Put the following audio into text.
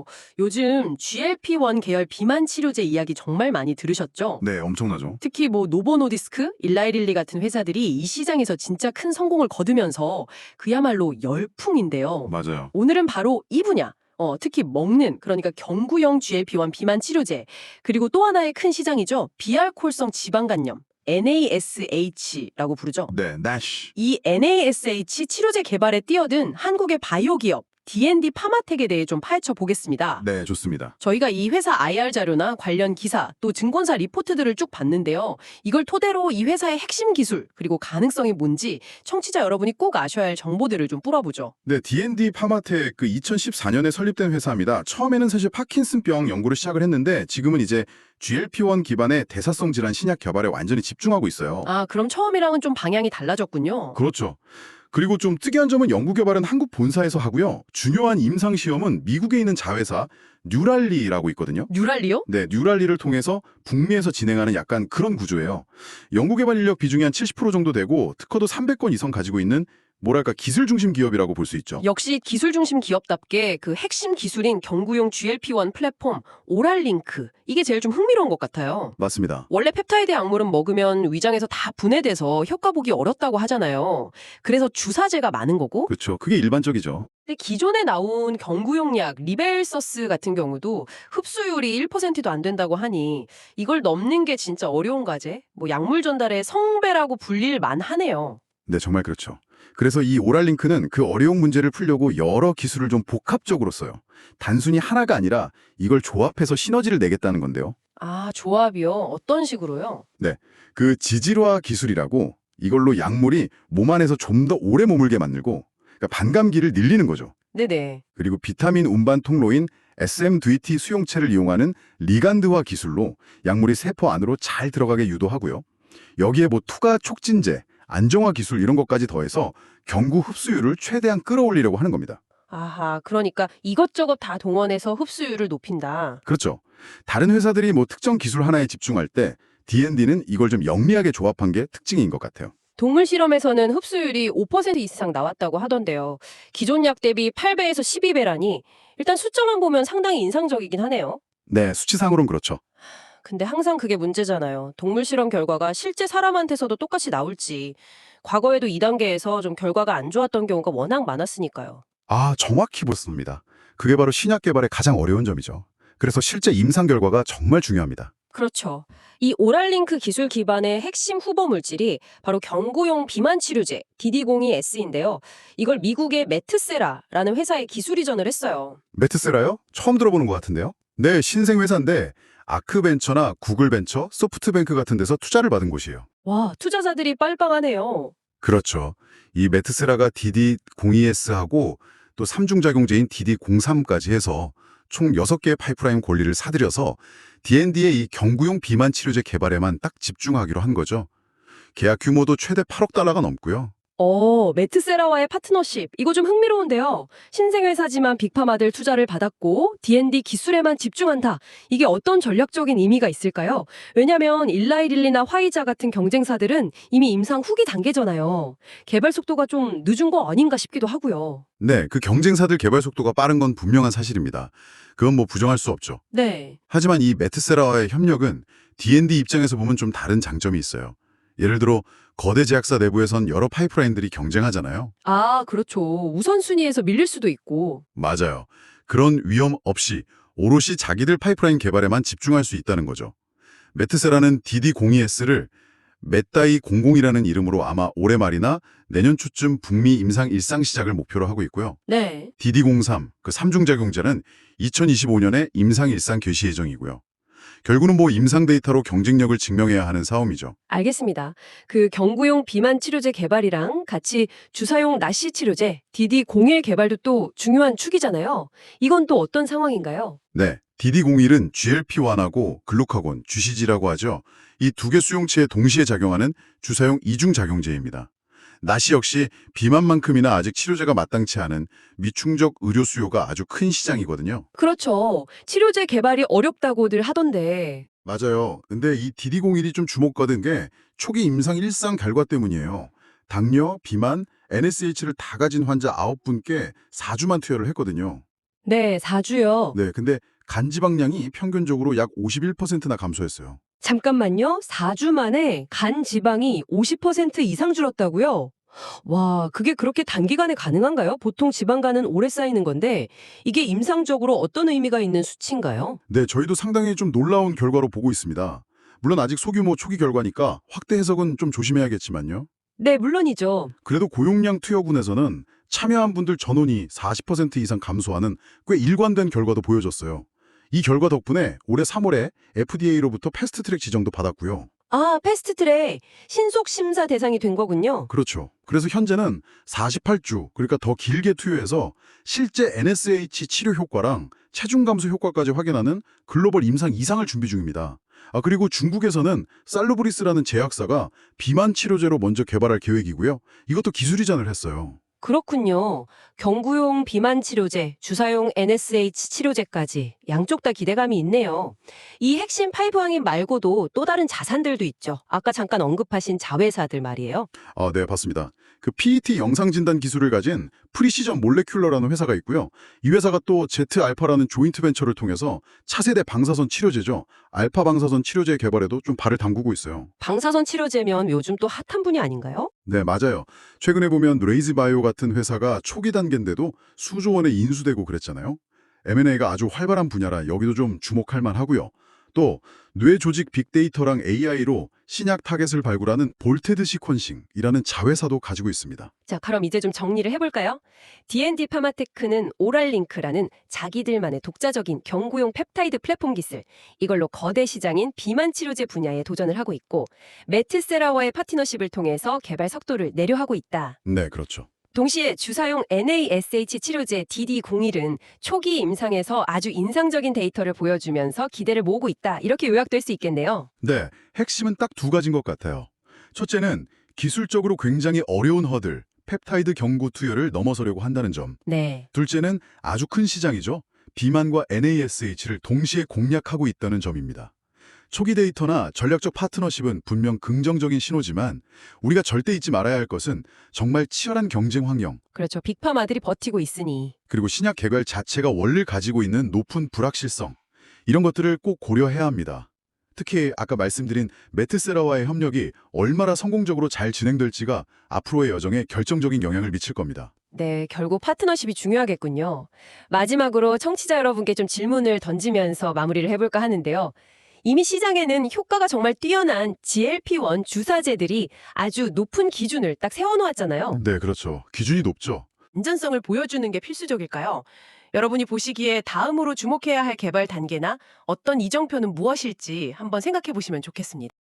어, 요즘 GLP-1 계열 비만 치료제 이야기 정말 많이 들으셨죠? 네, 엄청나죠. 특히 뭐 노보노디스크, 일라이릴리 같은 회사들이 이 시장에서 진짜 큰 성공을 거두면서 그야말로 열풍인데요. 맞아요. 오늘은 바로 이 분야. 어, 특히 먹는 그러니까 경구형 GLP-1 비만 치료제 그리고 또 하나의 큰 시장이죠. 비알코올성 지방간염 NASH라고 부르죠. 네, NASH. 이 NASH 치료제 개발에 뛰어든 한국의 바이오 기업 D&D 파마텍에 대해 좀 파헤쳐 보겠습니다. 네, 좋습니다. 저희가 이 회사 IR 자료나 관련 기사 또 증권사 리포트들을 쭉 봤는데요. 이걸 토대로 이 회사의 핵심 기술 그리고 가능성이 뭔지 청취자 여러분이 꼭 아셔야 할 정보들을 좀 뿌려보죠. 네, D&D 파마텍 그 2014년에 설립된 회사입니다. 처음에는 사실 파킨슨병 연구를 시작을 했는데 지금은 이제 GLP-1 기반의 대사성 질환 신약 개발에 완전히 집중하고 있어요. 아 그럼 처음이랑은 좀 방향이 달라졌군요. 그렇죠. 그리고 좀 특이한 점은 연구 개발은 한국 본사에서 하고요. 중요한 임상 시험은 미국에 있는 자회사 뉴랄리라고 있거든요. 뉴랄리요? 네, 뉴랄리를 통해서 북미에서 진행하는 약간 그런 구조예요. 연구 개발 인력 비중이 한 70% 정도 되고 특허도 300건 이상 가지고 있는 뭐랄까 기술 중심 기업이라고 볼 수 있죠. 역시 기술 중심 기업답게 그 핵심 기술인 경구용 GLP-1 플랫폼 오랄링크 이게 제일 좀 흥미로운 것 같아요. 맞습니다. 원래 펩타이드 약물은 먹으면 위장에서 다 분해돼서 효과 보기 어렵다고 하잖아요. 그래서 주사제가 많은 거고. 그렇죠. 그게 일반적이죠. 근데 기존에 나온 경구용 약 리벨서스 같은 경우도 흡수율이 1%도 안 된다고 하니 이걸 넘는 게 진짜 어려운 과제. 뭐 약물 전달의 성배라고 불릴 만하네요. 네, 정말 그렇죠. 그래서 이 오랄링크는 그 어려운 문제를 풀려고 여러 기술을 좀 복합적으로 써요. 단순히 하나가 아니라 이걸 조합해서 시너지를 내겠다는 건데요. 아 조합이요? 어떤 식으로요? 그 지질화 기술이라고 이걸로 약물이 몸 안에서 좀 더 오래 머물게 만들고 그러니까 반감기를 늘리는 거죠. 네네. 그리고 비타민 운반 통로인 SMDT 수용체를 이용하는 리간드화 기술로 약물이 세포 안으로 잘 들어가게 유도하고요. 여기에 뭐 투가 촉진제, 안정화 기술 이런 것까지 더해서 경구 흡수율을 최대한 끌어올리려고 하는 겁니다. 아하, 그러니까 이것저것 다 동원해서 흡수율을 높인다. 그렇죠. 다른 회사들이 뭐 특정 기술 하나에 집중할 때 D&D는 이걸 좀 영리하게 조합한 게 특징인 것 같아요. 동물 실험에서는 흡수율이 5% 이상 나왔다고 하던데요. 기존 약 대비 8배에서 12배라니 일단 숫자만 보면 상당히 인상적이긴 하네요. 네, 수치상으론 그렇죠. 근데 항상 그게 문제잖아요. 동물 실험 결과가 실제 사람한테서도 똑같이 나올지. 과거에도 2단계에서 좀 결과가 안 좋았던 경우가 워낙 많았으니까요. 아, 정확히 보습니다. 그게 바로 신약 개발의 가장 어려운 점이죠. 그래서 실제 임상 결과가 정말 중요합니다. 그렇죠. 이 오랄링크 기술 기반의 핵심 후보 물질이 바로 경구용 비만 치료제 DD02S인데요. 이걸 미국의 메트세라라는 회사에 기술 이전을 했어요. 메트세라요? 처음 들어보는 것 같은데요? 네, 신생 회사인데 아크벤처나 구글벤처, 소프트뱅크 같은 데서 투자를 받은 곳이에요. 와, 투자자들이 빨빵하네요. 그렇죠. 이 메트세라가 DD02S하고 또 삼중작용제인 DD03까지 해서 총 6개의 파이프라인 권리를 사들여서 D&D의 이 경구용 비만 치료제 개발에만 딱 집중하기로 한 거죠. 계약 규모도 최대 8억 달러가 넘고요. 어, 메트세라와의 파트너십. 이거 좀 흥미로운데요. 신생회사지만 빅파마들 투자를 받았고 D&D 기술에만 집중한다. 이게 어떤 전략적인 의미가 있을까요? 왜냐면 일라이릴리나 화이자 같은 경쟁사들은 이미 임상 후기 단계잖아요. 개발 속도가 좀 늦은 거 아닌가 싶기도 하고요. 네, 그 경쟁사들 개발 속도가 빠른 건 분명한 사실입니다. 그건 뭐 부정할 수 없죠. 네. 하지만 이 메트세라와의 협력은 D&D 입장에서 보면 좀 다른 장점이 있어요. 예를 들어 거대 제약사 내부에선 여러 파이프라인들이 경쟁하잖아요. 아, 그렇죠. 우선순위에서 밀릴 수도 있고. 맞아요. 그런 위험 없이 오롯이 자기들 파이프라인 개발에만 집중할 수 있다는 거죠. 메트세라는 DD02S를 메따이 00이라는 이름으로 아마 올해 말이나 내년 초쯤 북미 임상 일상 시작을 목표로 하고 있고요. 네. DD03, 그 삼중작용제는 2025년에 임상 일상 개시 예정이고요. 결국은 뭐 임상 데이터로 경쟁력을 증명해야 하는 싸움이죠. 알겠습니다. 그 경구용 비만 치료제 개발이랑 같이 주사용 나시 치료제 DD01 개발도 또 중요한 축이잖아요. 이건 또 어떤 상황인가요? 네, DD01은 GLP-1하고 글루카곤, GCG라고 하죠. 이 두 개 수용체에 동시에 작용하는 주사용 이중작용제입니다. 나시 역시 비만만큼이나 아직 치료제가 마땅치 않은 미충족 의료 수요가 아주 큰 시장이거든요. 그렇죠. 치료제 개발이 어렵다고들 하던데. 맞아요. 근데 이 DD01이 좀 주목받은 게 초기 임상 일상 결과 때문이에요. 당뇨, 비만, NSH를 다 가진 환자 9분께 4주만 투여를 했거든요. 네, 4주요. 네, 근데 간지방량이 평균적으로 약 51%나 감소했어요. 잠깐만요. 4주 만에 간 지방이 50% 이상 줄었다고요? 와, 그게 그렇게 단기간에 가능한가요? 보통 지방간은 오래 쌓이는 건데 이게 임상적으로 어떤 의미가 있는 수치인가요? 네, 저희도 상당히 좀 놀라운 결과로 보고 있습니다. 물론 아직 소규모 초기 결과니까 확대 해석은 좀 조심해야겠지만요. 네, 물론이죠. 그래도 고용량 투여군에서는 참여한 분들 전원이 40% 이상 감소하는 꽤 일관된 결과도 보여줬어요. 이 결과 덕분에 올해 3월에 FDA로부터 패스트트랙 지정도 받았고요. 아, 패스트트랙 신속 심사 대상이 된 거군요. 그렇죠. 그래서 현재는 48주, 그러니까 더 길게 투여해서 실제 NSH 치료 효과랑 체중 감소 효과까지 확인하는 글로벌 임상 이상을 준비 중입니다. 아, 그리고 중국에서는 살루브리스라는 제약사가 비만 치료제로 먼저 개발할 계획이고요. 이것도 기술 이전을 했어요. 그렇군요. 경구용 비만 치료제, 주사용 NSH 치료제까지 양쪽 다 기대감이 있네요. 이 핵심 파이브 항인 말고도 또 다른 자산들도 있죠. 아까 잠깐 언급하신 자회사들 말이에요. 아, 네, 봤습니다. 그 PET 영상 진단 기술을 가진 프리시전 몰레큘러라는 회사가 있고요. 이 회사가 또 제트알파라는 조인트 벤처를 통해서 차세대 방사선 치료제죠. 알파 방사선 치료제 개발에도 좀 발을 담그고 있어요. 방사선 치료제면 요즘 또 핫한 분야 아닌가요? 네, 맞아요. 최근에 보면 레이즈 바이오 같은 회사가 초기 단계인데도 수조 원에 인수되고 그랬잖아요. M&A가 아주 활발한 분야라 여기도 좀 주목할 만하고요. 또 뇌 조직 빅데이터랑 AI로 신약 타겟을 발굴하는 볼테드 시퀀싱이라는 자회사도 가지고 있습니다. 자, 그럼 이제 좀 정리를 해볼까요? D&D 파마테크는 오랄링크라는 자기들만의 독자적인 경구용 펩타이드 플랫폼 기술, 이걸로 거대 시장인 비만 치료제 분야에 도전을 하고 있고, 메트세라와의 파트너십을 통해서 개발 속도를 내려하고 있다. 네, 그렇죠. 동시에 주사용 NASH 치료제 DD01은 초기 임상에서 아주 인상적인 데이터를 보여주면서 기대를 모으고 있다. 이렇게 요약될 수 있겠네요. 네, 핵심은 딱 두 가지인 것 같아요. 첫째는 기술적으로 굉장히 어려운 허들, 펩타이드 경구 투여를 넘어서려고 한다는 점. 네. 둘째는 아주 큰 시장이죠. 비만과 NASH를 동시에 공략하고 있다는 점입니다. 초기 데이터나 전략적 파트너십은 분명 긍정적인 신호지만 우리가 절대 잊지 말아야 할 것은 정말 치열한 경쟁 환경, 그렇죠. 빅파마들이 버티고 있으니. 그리고 신약 개발 자체가 원래 가지고 있는 높은 불확실성, 이런 것들을 꼭 고려해야 합니다. 특히 아까 말씀드린 메트세라와의 협력이 얼마나 성공적으로 잘 진행될지가 앞으로의 여정에 결정적인 영향을 미칠 겁니다. 네, 결국 파트너십이 중요하겠군요. 마지막으로 청취자 여러분께 좀 질문을 던지면서 마무리를 해볼까 하는데요. 이미 시장에는 효과가 정말 뛰어난 GLP-1 주사제들이 아주 높은 기준을 딱 세워놓았잖아요. 네, 그렇죠. 기준이 높죠. 안전성을 보여주는 게 필수적일까요? 여러분이 보시기에 다음으로 주목해야 할 개발 단계나 어떤 이정표는 무엇일지 한번 생각해 보시면 좋겠습니다.